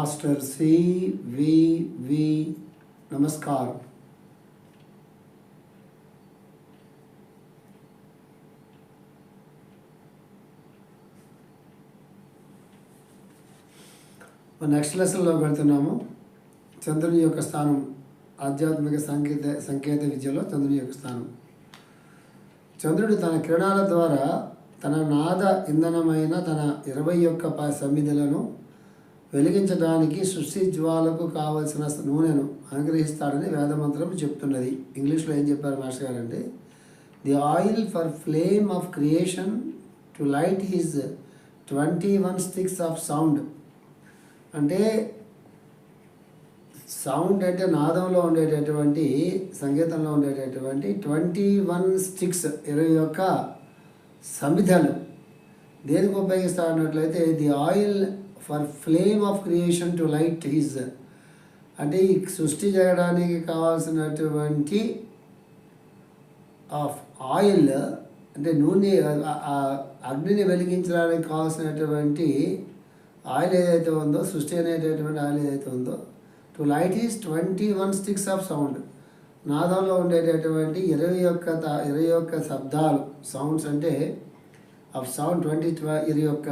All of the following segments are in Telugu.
మాస్టర్ సివివి నమస్కారం. నెక్స్ట్ లెసన్లో పెడుతున్నాము. చంద్రుని యొక్క స్థానం ఆధ్యాత్మిక సంకేత సంకేత విద్యలో చంద్రుని యొక్క స్థానం. చంద్రుడు తన కిరణాల ద్వారా తన నాద ఇంధనమైన తన ఇరవై ఒక్క సమిధులను వెలిగించడానికి సృష్టి జ్వాలకు కావలసిన నూనెను అనుగ్రహిస్తాడని వేదమంత్రం చెప్తున్నది. ఇంగ్లీష్లో ఏం చెప్పారు మాస్టర్ గారు అంటే the oil for flame of creation to light his twenty one sticks of sound. అంటే సౌండ్ అంటే నాదంలో ఉండేటటువంటి సంగీతంలో ఉండేటటువంటి ట్వంటీ వన్ స్టిక్స్ ఇరవై ఒక్క సమిధలు దేనికి ఉపయోగిస్తారన్నట్లయితే the oil for flame of creation to light his. అంటే ఈ సృష్టి చేయడానికి కావాల్సినటువంటి ఆఫ్ ఆయిల్ అంటే నూనె ఆ- అగ్నిని వెలిగించడానికి కావాల్సినటువంటి ఆయిల్ ఏదైతే ఉందో సృష్టి అనేటటువంటి ఆయిల్ ఏదైతే ఉందో to light is twenty one sticks of sound నాదంలో ఉండేటటువంటి ఇరవై ఒక్క త- ఇరవై ఒక్క శబ్దాలు సౌండ్స్ అంటే ఆఫ్ సౌండ్ ట్వంటీ ఇరవై ఒక్క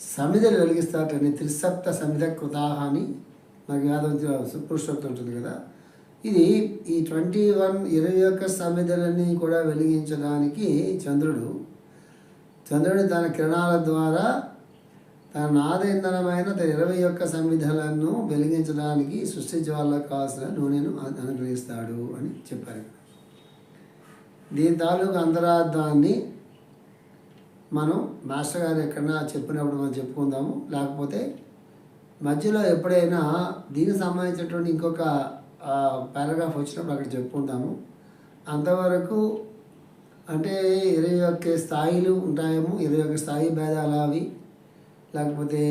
సమిధలు వెలిగిస్తారని త్రిసప్త సమిధ కృతాహ అని మనకి వేదం పురుషోక్తి ఉంటుంది కదా. ఇది ఈ ట్వంటీ వన్ ఇరవై ఒక్క సమిధలని కూడా వెలిగించడానికి చంద్రుడు చంద్రుడు తన కిరణాల ద్వారా తన నాద ఇంధనమైన తన ఇరవై ఒక్క సమిధలను వెలిగించడానికి సృష్టి జ్వాలకు కావాల్సిన నూనెను అనుగ్రహిస్తాడు అని చెప్పారు. దీని తాలూకు అంతరార్థాన్ని మనం మాస్టర్ గారు ఎక్కడన్నా చెప్పినప్పుడు మనం చెప్పుకుందాము. లేకపోతే మధ్యలో ఎప్పుడైనా దీనికి సంబంధించినటువంటి ఇంకొక పారాగ్రాఫ్ వచ్చినప్పుడు అక్కడ చెప్పుకుందాము. అంతవరకు అంటే ఇరవై ఒక్క స్థాయిలు ఉంటాయేమో ఇరవై ఒక్క స్థాయి భేదాలు అవి. లేకపోతే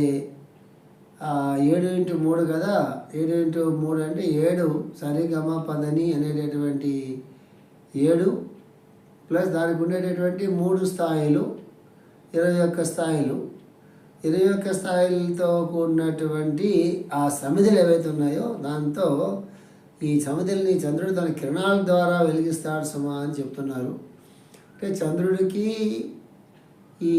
ఏడు ఇంటూ మూడు కదా ఏడు ఇంటూ మూడు అంటే ఏడు. సరిగమ పదని అనేటటువంటి ఏడు. ప్లస్ దానికి ఉండేటటువంటి మూడు స్థాయిలు. ఇరవై ఒక్క స్థాయిలు. ఇరవై ఒక్క స్థాయిలతో కూడినటువంటి ఆ సమిధులు ఏవైతే ఉన్నాయో దాంతో ఈ సమిధుల్ని చంద్రుడు తన కిరణాల ద్వారా వెలిగిస్తాడు సుమా అని చెప్తున్నారు. అంటే చంద్రుడికి ఈ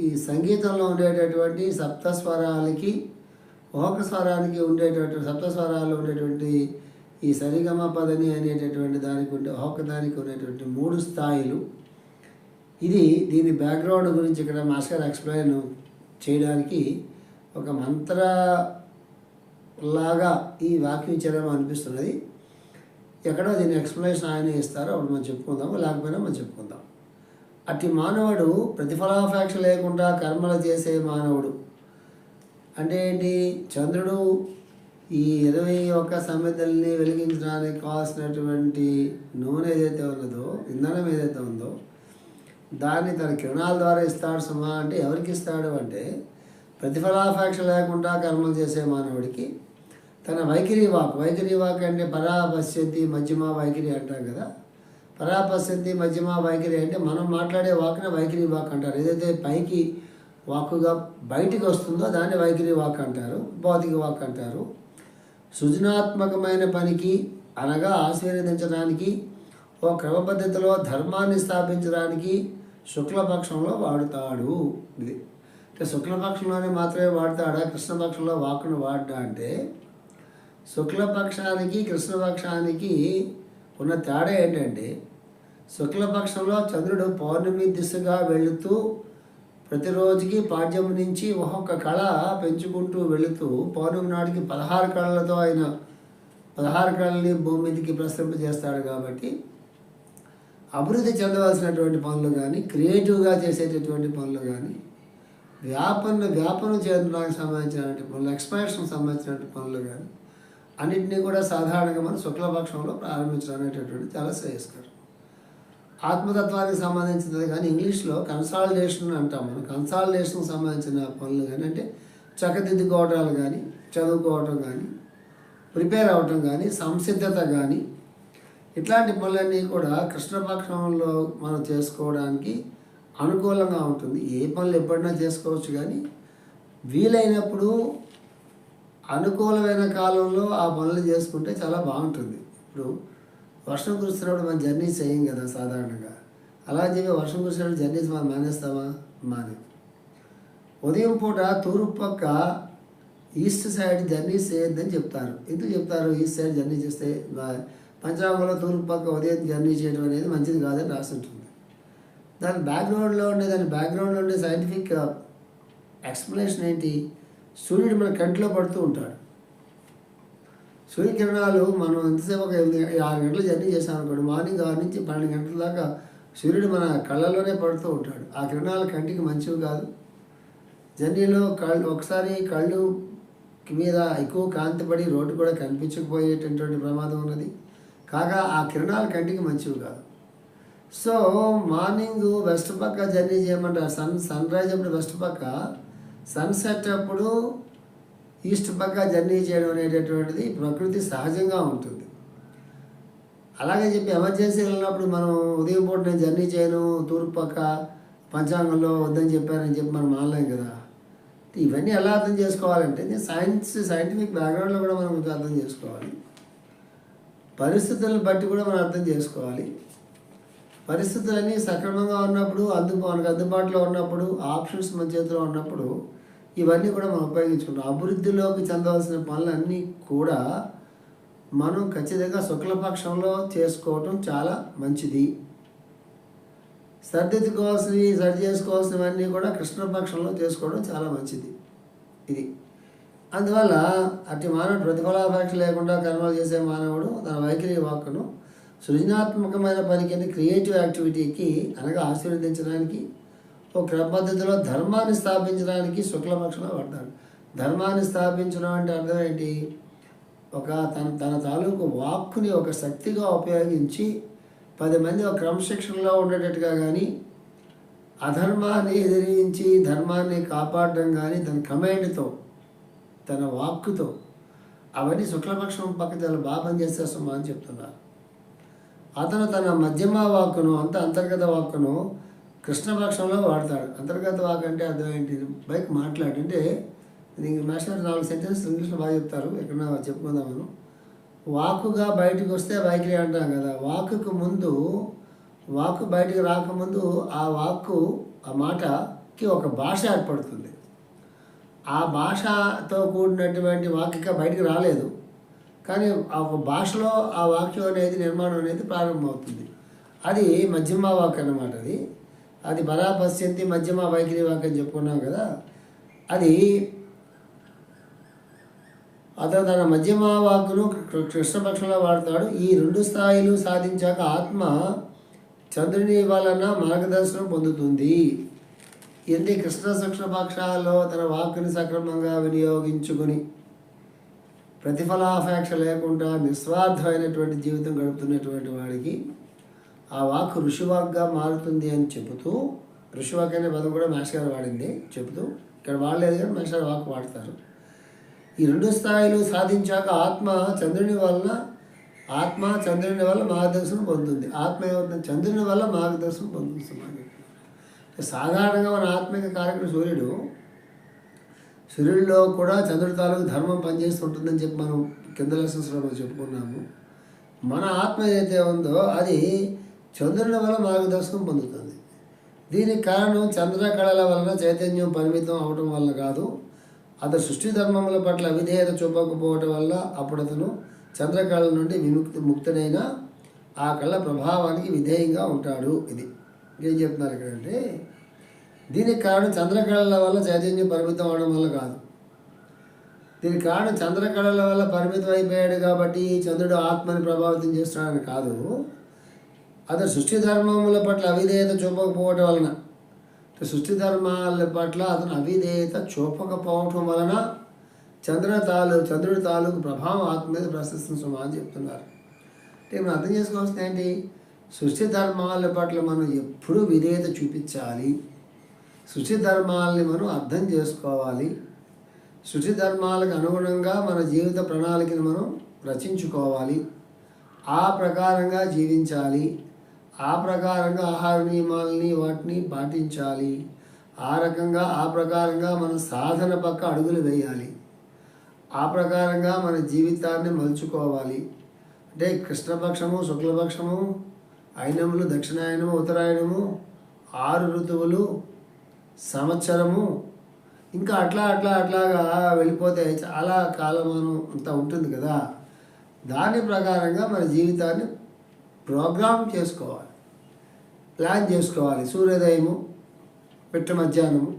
ఈ సంగీతంలో ఉండేటటువంటి సప్తస్వరాలకి ఓక స్వరానికి ఉండేటటువంటి సప్తస్వరాలు ఉండేటువంటి ఈ సరిగమ పదని అనేటటువంటి దానికి ఉండే ఓక దానికి ఉండేటువంటి మూడు స్థాయిలు. ఇది దీని బ్యాక్గ్రౌండ్ గురించి ఇక్కడ మాస్టర్ ఎక్స్ప్లెయిన్ చేయడానికి ఒక మంత్ర లాగా ఈ వాక్యం చేయడం అనిపిస్తున్నది. ఎక్కడో దీని ఎక్స్ప్లెనేషన్ ఆయన ఇస్తారో అప్పుడు మనం చెప్పుకుందాము లేకపోయినా మనం చెప్పుకుందాం. అట్టి మానవుడు ప్రతిఫలాపేక్ష లేకుండా కర్మలు చేసే మానవుడు. అంటే ఏంటి? చంద్రుడు ఈ ఇరవై ఒక్క సమిధల్ని వెలిగించడానికి కావాల్సినటువంటి నూనె ఏదైతే ఉన్నదో ఇంధనం ఏదైతే ఉందో దాన్ని తన కిరణాల ద్వారా ఇస్తాడు సుమా అంటే ఎవరికి ఇస్తాడు అంటే ప్రతిఫలాపేక్ష లేకుండా కర్మలు చేసే మానవుడికి తన వైఖరి వాక్. వైఖరి వాక్ అంటే పరాపశ్యంతి మధ్యమ వైఖరి అంటాం కదా. పరాపశ్యంతి మధ్యమ వైఖరి అంటే మనం మాట్లాడే వాక్ని వైఖరి వాక్ అంటారు. ఏదైతే పైకి వాక్కుగా బయటికి వస్తుందో దాన్ని వైఖరి వాక్ అంటారు భౌతిక వాక్ అంటారు. సృజనాత్మకమైన పనికి అనగా ఆశీర్వదించడానికి ఓ క్రమ పద్ధతిలో ధర్మాన్ని స్థాపించడానికి శుక్లపక్షంలో వాడుతాడు. ఇది. అంటే శుక్లపక్షంలోనే మాత్రమే వాడతాడా? కృష్ణపక్షంలో వాక్కును వాడ్డా అంటే శుక్లపక్షానికి కృష్ణపక్షానికి ఉన్న తేడా ఏంటంటే శుక్లపక్షంలో చంద్రుడు పౌర్ణమి దిశగా వెళుతూ ప్రతిరోజుకి పాడ్యం నుంచి ఒక్కొక్క కళ పెంచుకుంటూ వెళుతూ పౌర్ణమి నాటికి పదహారు కళలతో ఆయన పదహారు కళల్ని భూమి మీదకి ప్రసరింపజేస్తాడు కాబట్టి అభివృద్ధి చెందవలసినటువంటి పనులు కానీ క్రియేటివ్గా చేసేటటువంటి పనులు కానీ వ్యాపన వ్యాపనం చేయడానికి సంబంధించినటువంటి పనులు ఎక్స్పాన్షన్ సంబంధించినటువంటి పనులు కానీ అన్నింటినీ కూడా సాధారణంగా మనం శుక్లపక్షంలో ప్రారంభించడం అనేటటువంటి చాలా శ్రేయస్కరం. ఆత్మతత్వానికి సంబంధించినది కానీ ఇంగ్లీష్లో కన్సాలిడేషన్ అంటాం మనం. కన్సాలిడేషన్కి సంబంధించిన పనులు కానీ అంటే చక్కదిద్దుకోవటాలు కానీ చదువుకోవటం కానీ ప్రిపేర్ అవ్వటం కానీ సంసిద్ధత కానీ ఇట్లాంటి పనులన్నీ కూడా కృష్ణపక్షంలో మనం చేసుకోవడానికి అనుకూలంగా ఉంటుంది. ఏ పనులు ఎప్పుడైనా చేసుకోవచ్చు కానీ వీలైనప్పుడు అనుకూలమైన కాలంలో ఆ పనులు చేసుకుంటే చాలా బాగుంటుంది. ఇప్పుడు వర్షం కురిసినప్పుడు మనం జర్నీ చేయం కదా సాధారణంగా. అలా చెప్పి వర్షం కురిసినప్పుడు జర్నీస్ మనం మానేస్తామా? మానే. ఉదయం పూట తూర్పు పక్క ఈస్ట్ సైడ్ జర్నీ చేయొద్దని చెప్తారు. ఎందుకు చెప్తారు? ఈస్ట్ సైడ్ జర్నీ చేస్తే మా- పంచాంగంలో తూర్పు పక్క ఉదయం జర్నీ చేయడం అనేది మంచిది కాదని రాస్తుంటుంది. దాని బ్యాక్గ్రౌండ్లో ఉండే దాని బ్యాక్గ్రౌండ్లో ఉండే సైంటిఫిక్ ఎక్స్ప్లెనేషన్ uh, ఏంటి? సూర్యుడు మన కంటిలో పడుతూ ఉంటాడు. సూర్యకిరణాలు మనం ఎంతసేపు ఒక ఎనిమిది ఆరు గంటలు జర్నీ చేసాం అనుకోండి మార్నింగ్ ఆరు నుంచి పన్నెండు గంటల దాకా సూర్యుడు మన కళ్ళలోనే పడుతూ ఉంటాడు. ఆ కిరణాలు కంటికి మంచివి కాదు. జర్నీలో కళ్ళు ఒకసారి కళ్ళు మీద ఎక్కువ కాంతి పడి రోడ్డు కూడా కనిపించకపోయేటటువంటి ప్రమాదం ఉన్నది. కాగా ఆ కిరణాలు కంటికి మంచివి కాదు. సో మార్నింగ్ వెస్ట్ పక్క జర్నీ చేయమంటారు సన్ సన్ రైజ్ అప్పుడు వెస్ట్ పక్క సన్సెట్ అప్పుడు ఈస్ట్ పక్క జర్నీ చేయడం అనేటటువంటిది ప్రకృతి సహజంగా ఉంటుంది. అలాగే చెప్పి ఎమర్జెన్సీ వెళ్ళినప్పుడు మనం ఉదయం పూట నేను జర్నీ చేయను తూర్పు పక్క పంచాంగంలో వద్దని చెప్పారని చెప్పి మనం మానలేం కదా. ఇవన్నీ ఎలా అర్థం చేసుకోవాలంటే నేను సైన్స్ సైంటిఫిక్ బ్యాక్గ్రౌండ్లో కూడా మనం అర్థం చేసుకోవాలి. పరిస్థితులను బట్టి కూడా మనం అర్థం చేసుకోవాలి. పరిస్థితులన్నీ సక్రమంగా ఉన్నప్పుడు అందు మనకు అందుబాటులో ఉన్నప్పుడు ఆప్షన్స్ మన చేతిలో ఉన్నప్పుడు ఇవన్నీ కూడా మనం ఉపయోగించుకుంటాం. అభివృద్ధిలోకి చెందవలసిన పనులన్నీ కూడా మనం ఖచ్చితంగా శుక్లపక్షంలో చేసుకోవటం చాలా మంచిది. సర్దిద్దుకోవాల్సినవి సరి చేసుకోవాల్సినవన్నీ కూడా కృష్ణపక్షంలో చేసుకోవడం చాలా మంచిది. ఇది. అందువల్ల అటు మానవుడు ప్రతిఫలాపేక్ష లేకుండా కర్మలు చేసే మానవుడు తన వైఖరి వాక్కును సృజనాత్మకమైన పని కింద క్రియేటివ్ యాక్టివిటీకి అనగా ఆశీర్వదించడానికి ఒక క్రమ పద్ధతిలో ధర్మాన్ని స్థాపించడానికి శుక్లపక్షంలో పడతాడు. ధర్మాన్ని స్థాపించడం అంటే అర్థం ఏంటి? ఒక తన తన తాలూకు వాక్కుని ఒక శక్తిగా ఉపయోగించి పది మంది ఒక క్రమశిక్షణలో ఉండేటట్టుగా కానీ అధర్మాన్ని ఎదిరించి ధర్మాన్ని కాపాడడం కానీ తన కమాండ్తో తన వాక్కుతో అవన్నీ శుక్లపక్షం పక్క చాలా బాగా పనిచేసేస్తామా అని చెప్తున్నారు. అతను తన మధ్యమ వాక్కును అంత అంతర్గత వాక్కును కృష్ణపక్షంలో వాడతాడు. అంతర్గత వాక్ అంటే అర్థం ఏంటి? బైక్ మాట్లాడు అంటే దీనికి మాస్టర్ నాలుగు సెంటెన్స్ ఇంగ్లీష్లో బాగా చెప్తారు. ఎక్కడన్నా చెప్పుకుందాం మనం. వాకుగా బయటకు వస్తే వైఖరి అంటాం కదా. వాకుకు ముందు వాకు బయటకు రాకముందు ఆ వాక్కు ఆ మాటకి ఒక భాష ఏర్పడుతుంది. ఆ భాషతో కూడినటువంటి వాక్యక బయటకు రాలేదు. కానీ ఆ ఒక భాషలో ఆ వాక్యం అనేది నిర్మాణం అనేది ప్రారంభమవుతుంది. అది మధ్యమ వాక్ అన్నమాట అది. అది బలాపశ్యంతి మధ్యమ వైఖరి వాక్ అని చెప్పుకున్నాం కదా. అది అతను తన మధ్యమ వాక్కును కృ- కృష్ణపక్షంలో వాడతాడు. ఈ రెండు స్థాయిలు సాధించాక ఆత్మ చంద్రుని వలన మార్గదర్శనం పొందుతుంది. ఎన్ని కృష్ణ సూక్ష్మపక్షాల్లో తన వాక్కుని సక్రమంగా వినియోగించుకుని ప్రతిఫలాపేక్ష లేకుండా నిస్వార్థమైనటువంటి జీవితం గడుపుతున్నటువంటి వాడికి ఆ వాక్ ఋషివాక్గా మారుతుంది అని చెబుతూ ఋషివాక్ అనే పదం కూడా మాస్టర్ గారు వాడింది చెబుతూ ఇక్కడ వాడలేదు కానీ మాస్టర్ వాక్ వాడతారు. ఈ రెండు స్థాయిలు సాధించాక ఆత్మ చంద్రుని వలన ఆత్మ చంద్రుని వల్ల మార్గదర్శనం పొందుతుంది. ఆత్మ ఏమవుతుంది? చంద్రుని వల్ల మార్గదర్శనం పొందుతుంది సాధారణంగా మన ఆత్మిక కార్యక్రమం సూర్యుడు సూర్యుడిలో కూడా చంద్రుడి తాలూకు ధర్మం పనిచేస్తుంటుందని చెప్పి మనం కింద లెసన్స్లో మనం చెప్పుకున్నాము. మన ఆత్మ ఏదైతే ఉందో అది చంద్రుని వల్ల మార్గదర్శనం పొందుతుంది. దీనికి కారణం చంద్రకళల వలన చైతన్యం పరిమితం అవటం వల్ల కాదు. అతను సృష్టి ధర్మముల పట్ల అవిధేయత చూపకపోవటం వల్ల అప్పుడు అతను చంద్రకళ నుండి విముక్తి ముక్తుడైన ఆ కళ ప్రభావానికి విధేయంగా ఉంటాడు ఇది. ఏం చెప్తున్నారు ఇక్కడ అంటే దీనికి కారణం చంద్రకళల వల్ల చైతన్యం పరిమితం అవడం వల్ల కాదు. దీనికి కారణం చంద్రకళల వల్ల పరిమితం అయిపోయాడు కాబట్టి చంద్రుడు ఆత్మని ప్రభావితం చేస్తున్నాడని కాదు. అతను సృష్టి ధర్మముల పట్ల అవిధేయత చూపకపోవటం వలన సృష్టి ధర్మాల పట్ల అతను అవిధేయత చూపకపోవటం వలన చంద్ర తాలూకు చంద్రుడి తాలూకు ప్రభావం ఆత్మ మీద ప్రశంసించమా అని చెప్తున్నారు. అంటే మనం అర్థం చేసుకోవాల్సింది ఏంటి? సృష్టి ధర్మాల పట్ల మనం ఎప్పుడూ విధేయత చూపించాలి. సృష్టి ధర్మాలని మనం అర్థం చేసుకోవాలి. సృష్టి ధర్మాలకు అనుగుణంగా మన జీవిత ప్రణాళికను మనం రచించుకోవాలి. ఆ ప్రకారంగా జీవించాలి. ఆ ప్రకారంగా ఆహార నియమాలని వాటిని పాటించాలి. ఆ రకంగా ఆ ప్రకారంగా మన సాధన పక్క అడుగులు వేయాలి. ఆ ప్రకారంగా మన జీవితాన్ని మలుచుకోవాలి. అంటే కృష్ణపక్షము శుక్లపక్షము అయినములు దక్షిణాయనము ఉత్తరాయణము ఆరు ఋతువులు సంవత్సరము. ఇంకా అట్లా అట్లా అట్లాగా వెళ్ళిపోతే చాలా కాలమానం అంతా ఉంటుంది కదా. దాని ప్రకారంగా మన జీవితాన్ని ప్రోగ్రామ్ చేసుకోవాలి. ప్లాన్ చేసుకోవాలి. సూర్యోదయము పిట్ట మధ్యాహ్నము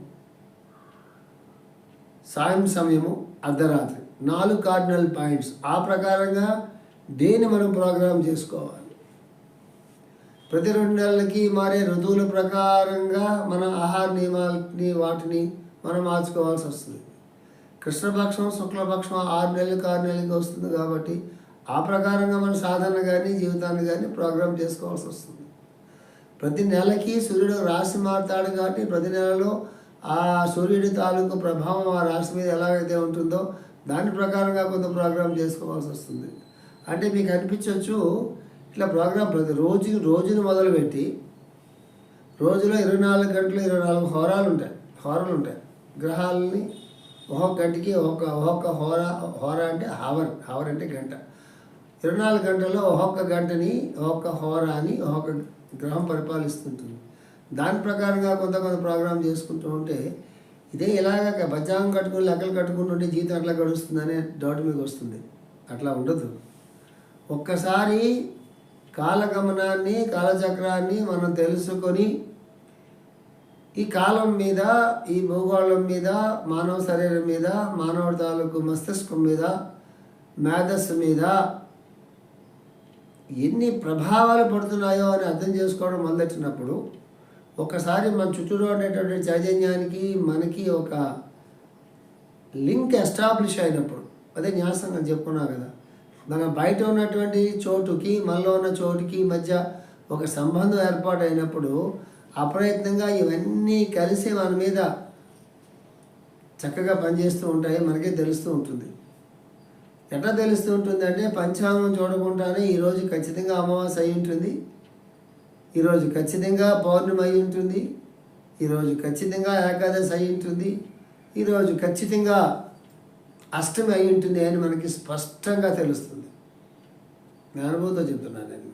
సాయం సమయము అర్ధరాత్రి. నాలుగు కార్డినల్ పాయింట్స్. ఆ ప్రకారంగా డేని మనం ప్రోగ్రామ్ చేసుకోవాలి. ప్రతి రెండు నెలలకి మారే ఋతువుల ప్రకారంగా మన ఆహార నియమాలని వాటిని మనం మార్చుకోవాల్సి వస్తుంది. కృష్ణపక్షం శుక్లపక్షం ఆరు నెలలకు ఆరు నెలలకి వస్తుంది కాబట్టి ఆ ప్రకారంగా మన సాధన కానీ జీవితాన్ని కానీ ప్రోగ్రామ్ చేసుకోవాల్సి వస్తుంది. ప్రతి నెలకి సూర్యుడు రాశి మారుతాడు కాబట్టి ప్రతి నెలలో ఆ సూర్యుడి తాలూకు ప్రభావం ఆ రాశి మీద ఎలాగైతే ఉంటుందో దాని ప్రకారంగా కొంత ప్రోగ్రామ్ చేసుకోవాల్సి వస్తుంది. అంటే మీకు అనిపించవచ్చు ఇట్లా ప్రోగ్రామ్ ప్రతి రోజు రోజును మొదలుపెట్టి రోజులో ఇరవై నాలుగు గంటలు ఇరవై నాలుగు హోరాలు ఉంటాయి. హోరాలు ఉంటాయి. గ్రహాలని ఒక్కొక్క గంటకి ఒక్కొక్క ఒక్కొక్క హోరా హోరా అంటే హవర్ హవర్ అంటే గంట. ఇరవై నాలుగు గంటల్లో ఒక్కొక్క గంటని ఒక్కొక్క హోరాని ఒక్కొక్క గ్రహం పరిపాలిస్తుంటుంది. దాని ప్రకారంగా కొంత కొంత ప్రోగ్రామ్ చేసుకుంటూ ఉంటే ఇదే ఇలాగ బజ్జాంగం కట్టుకుని లెక్కలు కట్టుకుని ఉంటే జీవితం అట్లా గడుస్తుందనే డౌట్ మీకు వస్తుంది అట్లా ఉండదు. ఒక్కసారి కాలగమనాన్ని కాలచక్రాన్ని మనం తెలుసుకొని ఈ కాలం మీద ఈ భూగోళం మీద మానవ శరీరం మీద మానవ తాలూకు మస్తిష్కం మీద మేధస్సు మీద ఎన్ని ప్రభావాలు పడుతున్నాయో అని అర్థం చేసుకోవడం మొదలెట్టినప్పుడు ఒకసారి మన చుట్టూరు ఉండేటువంటి చైతన్యానికి మనకి ఒక లింక్ ఎస్టాబ్లిష్ అయినప్పుడు అదే న్యాసంగా చెప్పుకున్నా కదా మన బయట ఉన్నటువంటి చోటుకి మనలో ఉన్న చోటుకి మధ్య ఒక సంబంధం ఏర్పాటు అయినప్పుడు అప్రయత్నంగా ఇవన్నీ కలిసి మన మీద చక్కగా పనిచేస్తూ ఉంటాయి మనకే తెలుస్తూ ఉంటుంది. ఎట్లా తెలుస్తూ ఉంటుంది అంటే పంచాంగం చూడకుండానే ఈరోజు ఖచ్చితంగా అమావాస్య అయి ఉంటుంది. ఈరోజు ఖచ్చితంగా పౌర్ణమి అయి ఉంటుంది. ఈరోజు ఖచ్చితంగా ఏకాదశి అయి ఉంటుంది. ఈరోజు ఖచ్చితంగా అష్టమి అయి ఉంటుంది అని మనకి స్పష్టంగా తెలుస్తుంది. జ్ఞానబోధ చెప్తున్నాను నేను.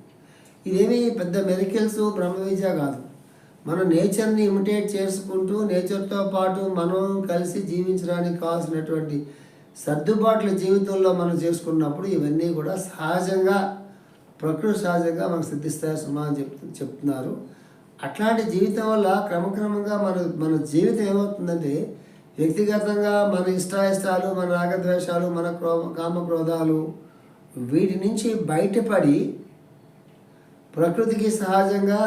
ఇదేమి పెద్ద మెరికల్స్ బ్రహ్మ విద్య కాదు. మనం నేచర్ని ఇమిటేట్ చేసుకుంటూ నేచర్తో పాటు మనం కలిసి జీవించడానికి కావాల్సినటువంటి సర్దుబాట్ల జీవితంలో మనం చేసుకున్నప్పుడు ఇవన్నీ కూడా సహజంగా ప్రకృతి సహజంగా మనకు సిద్ధిస్తాయి సుమా అని చెప్తు చెప్తున్నారు. అట్లాంటి జీవితం వల్ల క్రమక్రమంగా మన మన జీవితం ఏమవుతుందంటే వ్యక్తిగతంగా మన ఇష్టాయిష్టాలు మన రాగద్వేషాలు మన క్రో కామక్రోధాలు వీటి నుంచి బయటపడి ప్రకృతికి సహజంగా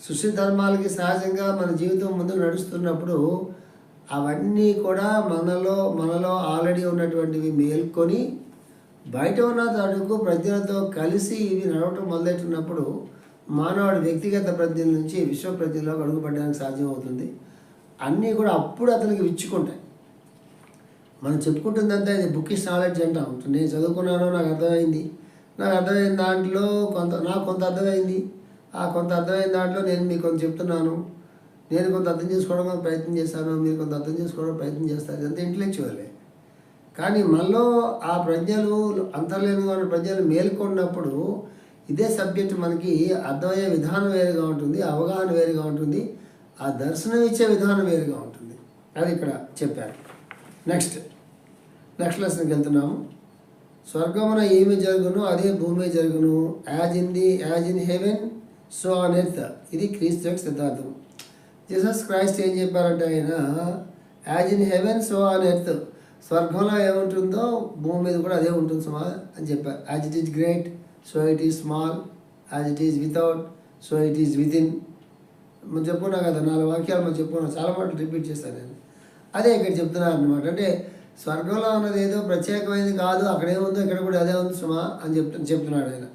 సృష్టి ధర్మాలకి సహజంగా మన జీవితం ముందు నడుస్తున్నప్పుడు అవన్నీ కూడా మనలో మనలో ఆల్రెడీ ఉన్నటువంటివి మేల్కొని బయట ఉన్న తడుకు ప్రజ్ఞలతో కలిసి ఇవి నడవటం మొదలెట్టినప్పుడు మానవుడి వ్యక్తిగత ప్రజ్ఞల నుంచి విశ్వ ప్రజ్ఞలోకి అడుగుపడడానికి సాధ్యమవుతుంది. అన్నీ కూడా అప్పుడు అతనికి విచ్చుకుంటాయి. మనం చెప్పుకుంటుందంతా ఇది బుకిష్ నాలెడ్జ్ అంటాం నేను చదువుకున్నాను నాకు అర్థమైంది. నాకు అర్థమైన దాంట్లో కొంత నాకు కొంత అర్థమైంది. ఆ కొంత అర్థమైన దాంట్లో నేను మీకు కొంత చెప్తున్నాను. నేను కొంత అర్థం చేసుకోవడానికి ప్రయత్నం చేశాను మీరు కొంత అర్థం చేసుకోవడానికి ప్రయత్నం చేస్తారు. ఇదంతా ఇంటలెక్చువలే కానీ మనలో ఆ ప్రజ్ఞలు అంతర్లీనంగా ఉన్న ప్రజ్ఞలు మేల్కొన్నప్పుడు ఇదే సబ్జెక్ట్ మనకి అర్థమయ్యే విధానం వేరుగా ఉంటుంది అవగాహన వేరుగా ఉంటుంది. ఆ దర్శనం ఇచ్చే విధానం వేరుగా ఉంటుంది. అది ఇక్కడ చెప్పారు. నెక్స్ట్ నెక్స్ట్ లెసన్కి వెళ్తున్నాము. స్వర్గమున ఏమి జరుగును అదే భూమి జరుగును. As in the as in heaven so on earth ఇది క్రీస్తు యొక్క సిద్ధాంతం. జీసస్ క్రైస్ట్ ఏం చెప్పారంటే ఆయన as in heaven so on earth స్వర్గంలో ఏముంటుందో భూమి మీద కూడా అదే ఉంటుంది సుమా అని చెప్పారు. As it is great so it is small as it is without so it is within మనం చెప్పుకున్నా కదా నాలుగు వాక్యాలు మనం చెప్పుకున్నాం చాలా మాటలు రిపీట్ చేస్తాను నేను. అదే ఇక్కడ చెప్తున్నాను అనమాట అంటే స్వర్గంలో ఉన్నది ఏదో ప్రత్యేకమైనది కాదు అక్కడేముందో ఇక్కడ కూడా అదే ఉంది సుమా అని చెప్తు చెప్తున్నాడు ఆయన.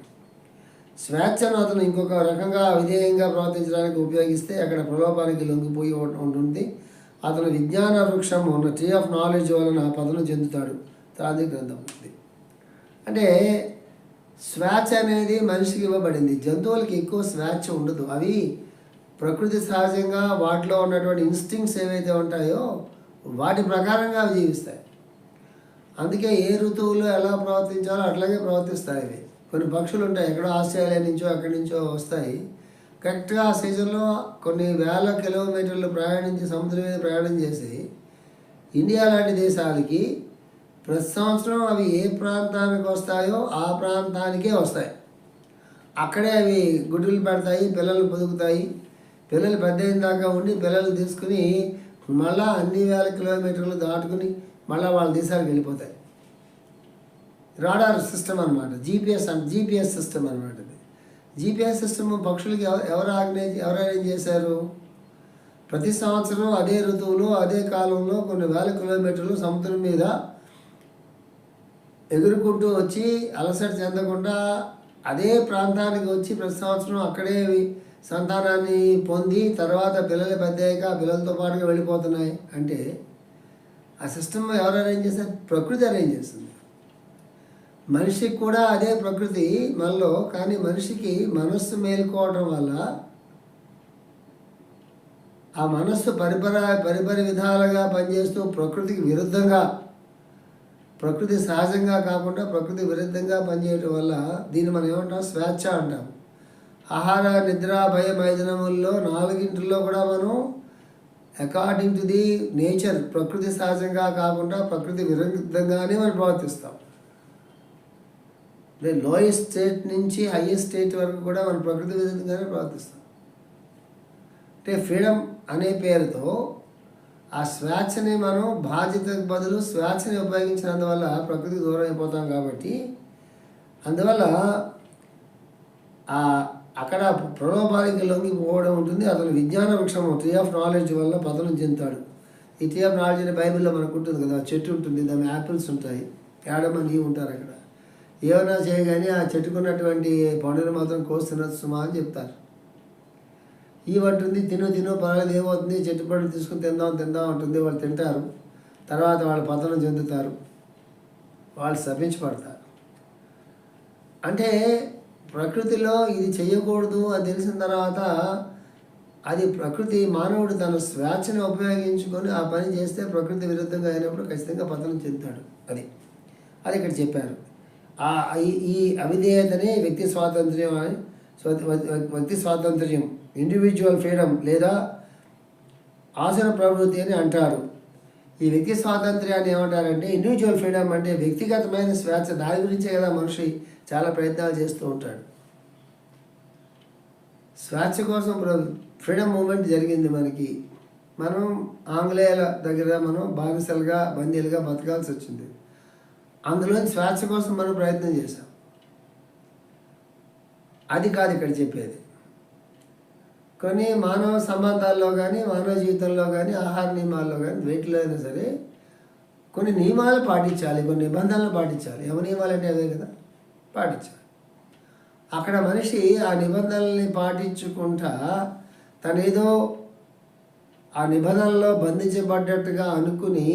స్వేచ్ఛను అతను ఇంకొక రకంగా విధేయంగా ప్రవర్తించడానికి ఉపయోగిస్తే అక్కడ ప్రలోభానికి లొంగిపోయి ఉంటుంది. అతను విజ్ఞాన వృక్షం ఉన్న ట్రీ ఆఫ్ నాలెడ్జ్ వలన పదను చెందుతాడు. తాది గ్రంథం ఉంది. అంటే స్వేచ్ఛ అనేది మనిషికి ఇవ్వబడింది. జంతువులకి ఎక్కువ స్వేచ్ఛ ఉండదు. అవి ప్రకృతి సహజంగా వాటిలో ఉన్నటువంటి ఇన్స్టింగ్స్ ఏవైతే ఉంటాయో వాటి ప్రకారంగా అవి జీవిస్తాయి. అందుకే ఏ ఋతువులో ఎలా ప్రవర్తించాలో అట్లాగే ప్రవర్తిస్తాయి ఇవి. కొన్ని పక్షులు ఉంటాయి ఎక్కడో ఆస్ట్రేలియా నుంచో అక్కడి నుంచో వస్తాయి. కరెక్ట్గా ఆ సీజన్లో కొన్ని వేల కిలోమీటర్లు ప్రయాణించి సముద్రం మీద ప్రయాణం చేసి ఇండియా లాంటి దేశాలకి ప్రతి సంవత్సరం అవి ఏ ప్రాంతానికి వస్తాయో ఆ ప్రాంతానికే వస్తాయి. అక్కడే అవి గుడ్లు పెడతాయి పిల్లలు పొదుగుతాయి పిల్లలు పెద్ద అయిన దాకా ఉండి పిల్లలు తీసుకుని మళ్ళా అన్ని వేల కిలోమీటర్లు దాటుకుని మళ్ళీ వాళ్ళ దేశాలకు వెళ్ళిపోతాయి. రాడార్ సిస్టమ్ అనమాట జీపీఎస్ అంటే జీపీఎస్ సిస్టమ్ అనమాట ఇది జీపీఎస్ సిస్టమ్ పక్షులకి ఎవరు ఆర్గనైజ్ ఎవరు అరేంజ్ చేశారు? ప్రతి సంవత్సరం అదే ఋతువులో అదే కాలంలో కొన్ని వేల కిలోమీటర్లు సముద్రం మీద ఎగురుకుంటూ వచ్చి అలసట చెందకుండా అదే ప్రాంతానికి వచ్చి ప్రతి సంవత్సరం అక్కడే అవి సంతానాన్ని పొంది తర్వాత పిల్లలు పెద్దయ్యాక పిల్లలతో పాటుగా వెళ్ళిపోతున్నాయి అంటే ఆ సిస్టమ్ ఎవరు అరేంజ్ చేశారు? ప్రకృతి అరేంజ్ చేస్తుంది. మనిషికి కూడా అదే ప్రకృతి మనలో కానీ మనిషికి మనస్సు మేలుకోవడం వల్ల ఆ మనస్సు పరిపర పరిపరి విధాలుగా పనిచేస్తూ ప్రకృతికి విరుద్ధంగా ప్రకృతి సహజంగా కాకుండా ప్రకృతి విరుద్ధంగా పనిచేయటం వల్ల దీన్ని మనం ఏమంటాం? స్వేచ్ఛ అంటాం. ఆహార నిద్ర భయ మైదనముల్లో నాలుగింటిలో కూడా మనం అకార్డింగ్ టు ది నేచర్ ప్రకృతి సహజంగా కాకుండా ప్రకృతి విరుద్ధంగానే మనం ప్రవర్తిస్తాం. అంటే లోయెస్ట్ స్టేట్ నుంచి హైయెస్ట్ స్టేట్ వరకు కూడా మనం ప్రకృతి విరుద్ధంగానే ప్రవర్తిస్తాం. అంటే ఫ్రీడమ్ అనే పేరుతో ఆ స్వేచ్ఛని మనం బాధ్యతకు బదులు స్వేచ్ఛని ఉపయోగించినందువల్ల ప్రకృతికి దూరం అయిపోతాం కాబట్టి అందువల్ల ఆ అక్కడ ప్రలోభానికి లొంగిపోవడం ఉంటుంది. అతను విజ్ఞాన వృక్షము ట్రీ ఆఫ్ నాలెడ్జ్ వల్ల పతనం చెందుతాడు. ఈ ట్రీ ఆఫ్ నాలెడ్జ్ అనే బైబిల్లో మనకు ఉంటుంది కదా చెట్టు ఉంటుంది దాని యాపిల్స్ ఉంటాయి. ఏడమ ఉంటారు అక్కడ. ఏమైనా చేయగానే ఆ చెట్టుకున్నటువంటి పండుగను మాత్రం కోస్తున్నది సుమా అని చెప్తారు. ఈ ఉంటుంది తిను తిను పర్వాలేదు ఏమవుతుంది? చెట్టు పండు తీసుకుని తిందాం తిందాం ఉంటుంది వాళ్ళు తింటారు. తర్వాత వాళ్ళు పతనం చెందుతారు. వాళ్ళు శపించబడతారు. అంటే ప్రకృతిలో ఇది చేయకూడదు అని తెలిసిన తర్వాత అది ప్రకృతి మానవుడు తన స్వేచ్ఛను ఉపయోగించుకొని ఆ పని చేస్తే ప్రకృతి విరుద్ధంగా అయినప్పుడు ఖచ్చితంగా పతనం చెందుతాడు. అది. అది ఇక్కడ చెప్పారు. ఆ ఈ- ఈ అవిధేయతనే వ్యక్తి స్వాతంత్ర్యం అని వ్యక్తి స్వాతంత్ర్యం. ఇండివిజువల్ ఫ్రీడమ్ లేదా ఆసన ప్రవృత్తి అని అంటారు. ఈ వ్యక్తి స్వాతంత్ర్యాన్ని ఏమంటారంటే ఇండివిజువల్ ఫ్రీడమ్ అంటే వ్యక్తిగతమైన స్వేచ్ఛ. దాని గురించే కదా మనిషి చాలా ప్రయత్నాలు చేస్తూ ఉంటాడు. స్వేచ్ఛ కోసం ఫ్రీడమ్ మూమెంట్ జరిగింది మనకి. మనం ఆంగ్లేయుల దగ్గర మనం బానిసలుగా బందీలుగా బతకాల్సి వచ్చింది. అందులో స్వేచ్ఛ కోసం మనం ప్రయత్నం చేశాం. అది కాదు ఇక్కడ చెప్పేది. కొన్ని మానవ సంబంధాల్లో కానీ మానవ జీవితంలో కానీ ఆహార నియమాల్లో కానీ వీటిలో అయినా సరే కొన్ని నియమాలు పాటించాలి కొన్ని నిబంధనలు పాటించాలి. ఎవరి నియమాలు అంటే అవే కదా? పాటించాలి. అక్కడ మనిషి ఆ నిబంధనల్ని పాటించుకుంటా తనేదో ఆ నిబంధనల్లో బంధించబడ్డట్టుగా అనుకుని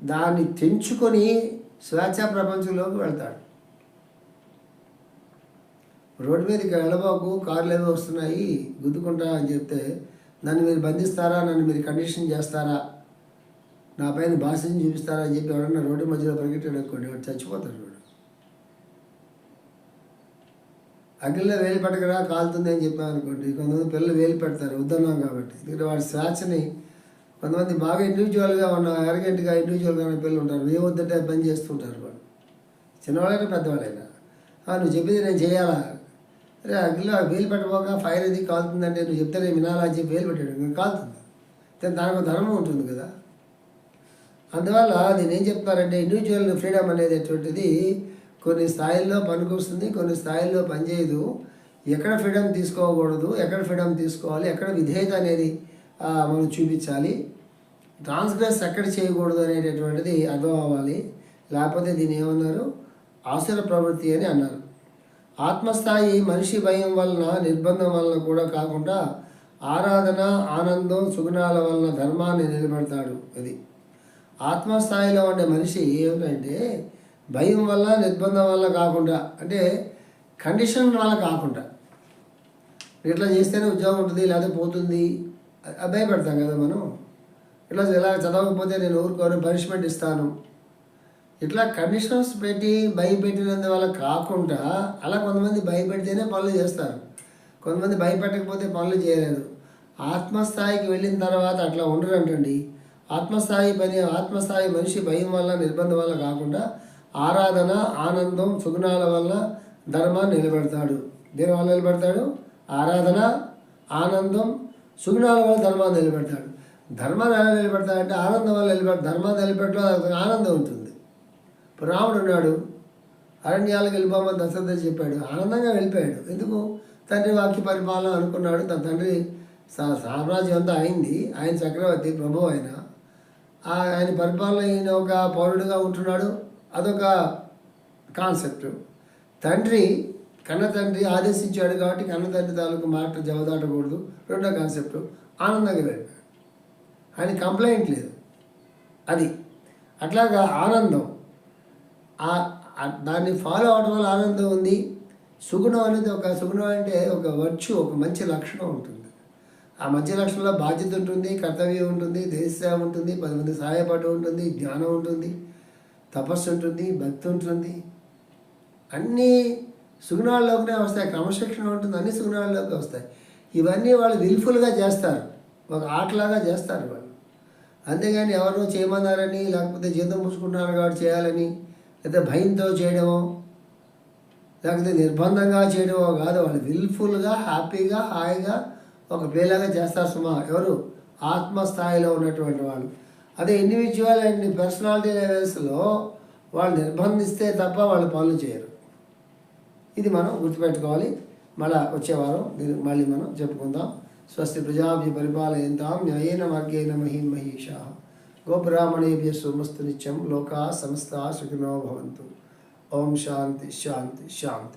దాన్ని తెంచుకొని స్వేచ్ఛ ప్రపంచంలోకి వెళ్తాడు. రోడ్డు మీదకి వెళ్ళబాకు కార్లు ఏవో వస్తున్నాయి గుద్దుకుంటా అని చెప్తే నన్ను మీరు బంధిస్తారా నన్ను మీరు కండిషన్ చేస్తారా నా పైన భాషని చూపిస్తారా అని చెప్పి ఎవరన్నా రోడ్డు మధ్యలో పరిగెట్టాడు అనుకోండి వాడు చచ్చిపోతాడు వాడు అగ్నిలో వేలు పెట్టకరా కాలుతుంది అని చెప్పాను అనుకోండి. కొంతమంది పిల్లలు వేలు పెడతారు వద్దన్నాం కాబట్టి. ఎందుకంటే వాడి స్వేచ్ఛని కొంతమంది బాగా ఇండివిజువల్గా ఉన్న అరగంటగా ఇండివిజువల్గా ఉన్న పిల్లలు ఉంటారు. ఏ వద్దంటే పని చేస్తుంటారు వాళ్ళు. చిన్నవాళ్ళైనా పెద్దవాళ్ళైనా నువ్వు చెప్పింది నేను చేయాలా? అరే అగ్నిలో వేలు పెట్టబోక ఫైర్ అది కాలుతుందంటే నువ్వు చెప్తే నేను వినాలా అని చెప్పి వేలు పెట్టాడు. ఇంకా కాలుతుంది. దాని దానికి ధర్మం ఉంటుంది కదా. అందువల్ల నేను ఏం చెప్తారంటే ఇండివిజువల్ ఫ్రీడమ్ అనేది అటువంటిది కొన్ని స్థాయిల్లో పనికొస్తుంది కొన్ని స్థాయిల్లో పనిచేయదు. ఎక్కడ ఫ్రీడమ్ తీసుకోకూడదు ఎక్కడ ఫ్రీడమ్ తీసుకోవాలి ఎక్కడ విధేయత అనేది మనం చూపించాలి. ట్రాన్స్గ్రెస్ ఎక్కడ చేయకూడదు అనేటటువంటిది అర్థం అవ్వాలి. లేకపోతే దీని ఏమన్నారు? ఆసుర ప్రవృత్తి అని అన్నారు. ఆత్మస్థాయి మనిషి భయం వలన నిర్బంధం వలన కూడా కాకుండా ఆరాధన ఆనందం సుగుణాల వలన ధర్మాన్ని నిలబెడతాడు అది. ఆత్మస్థాయిలో ఉండే మనిషి ఏమిటంటే భయం వల్ల నిర్బంధం వల్ల కాకుండా అంటే కండిషన్ వల్ల కాకుండా. ఇట్లా చేస్తేనే ఉద్యోగం ఉంటుంది లేకపోతే పోతుంది. భయపెడతాం కదా మనం. ఇట్లా ఇలా చదవకపోతే నేను ఊరుకోను పనిష్మెంట్ ఇస్తాను. ఇట్లా కండిషన్స్ పెట్టి భయపెట్టినందువల్ల కాకుండా అలా కొంతమంది భయపెడితేనే పనులు చేస్తారు. కొంతమంది భయపెట్టకపోతే పనులు చేయలేదు. ఆత్మస్థాయికి వెళ్ళిన తర్వాత అట్లా ఉండరంటండి. ఆత్మస్థాయి పని ఆత్మస్థాయి మనిషి భయం వల్ల నిర్బంధం వల్ల కాకుండా ఆరాధన ఆనందం సుగుణాల వల్ల ధర్మాన్ని నిలబెడతాడు. దేని వల్ల నిలబెడతాడు? ఆరాధన ఆనందం సుగుణాల వల్ల ధర్మాన్ని నిలబెడతాడు. ధర్మాన్ని ఎలా నిలబెడతాడంటే ఆనందం వల్ల నిలబెడతాడు ధర్మాన్ని నిలబెట్టడం ఆనందం ఉంటుంది. ఇప్పుడు రాముడు ఉన్నాడు. అరణ్యాలకు వెళ్ళిపోమని దశరథ చెప్పాడు. ఆనందంగా వెళ్ళిపోయాడు. ఎందుకు? తండ్రి వాక్య పరిపాలన అనుకున్నాడు. తన తండ్రి సా- సామ్రాజ్యం అంతా అయింది. ఆయన చక్రవర్తి ప్రభు ఆయన. ఆయన పరిపాలన ఒక పౌరుడిగా ఉంటున్నాడు. అదొక కాన్సెప్ట్ తండ్రి కన్న తండ్రి ఆదేశించాడు కాబట్టి కన్న తండ్రి తాలూకు మాట జవదాటకూడదు. రెండో కాన్సెప్ట్ ఆనందంగా వెళ్ళాడు ఆయన కంప్లైంట్ లేదు. అది. అట్లాగా ఆనందం. దాన్ని ఫాలో అవడం వల్ల ఆనందం ఉంది. సుగుణం అనేది ఒక సుగుణం అంటే ఒక వర్చు ఒక మంచి లక్షణం ఉంటుంది. ఆ మంచి లక్షణంలో బాధ్యత ఉంటుంది కర్తవ్యం ఉంటుంది దేశ ఉంటుంది పది మంది సహాయపడడం ఉంటుంది జ్ఞానం ఉంటుంది. తపస్సు ఉంటుంది భక్తి ఉంటుంది. అన్నీ సుగుణాల్లోకినే వస్తాయి. క్రమశిక్షణ ఉంటుంది అన్ని సుగుణాల్లోకి వస్తాయి. ఇవన్నీ వాళ్ళు విల్ఫుల్గా చేస్తారు. ఒక ఆటలాగా చేస్తారు వాళ్ళు. అంతేగాని ఎవరో చేయమన్నారని లేకపోతే జీతం పుచ్చుకుంటున్నారు కాబట్టి చేయాలని లేదా భయంతో చేయడమో లేకపోతే నిర్బంధంగా చేయడమో కాదు. వాళ్ళు విల్ఫుల్గా హ్యాపీగా హాయిగా ఒక ప్లేలాగా చేస్తారు. సుమా ఎవరు? ఆత్మస్థాయిలో ఉన్నటువంటి వాళ్ళు. అదే ఇండివిజువల్ అండ్ పర్సనాలిటీ లెవెల్స్లో వాళ్ళు నిర్బంధిస్తే తప్ప వాళ్ళు పనులు చేయరు. ఇది మనం గుర్తుపెట్టుకోవాలి. మళ్ళా వచ్చే వారం మళ్ళీ మనం చెప్పుకుందాం. స్వస్తి ప్రజాభ్య పరిపాలయంతాం న్యాయేన మార్గేణ మహిం మహిషా. గోబ్రాహ్మణేభ్య సోమస్తు నిత్యం లోకా సమస్త సుఖినో భవంతు. ఓం శాంతి శాంతి శాంతి.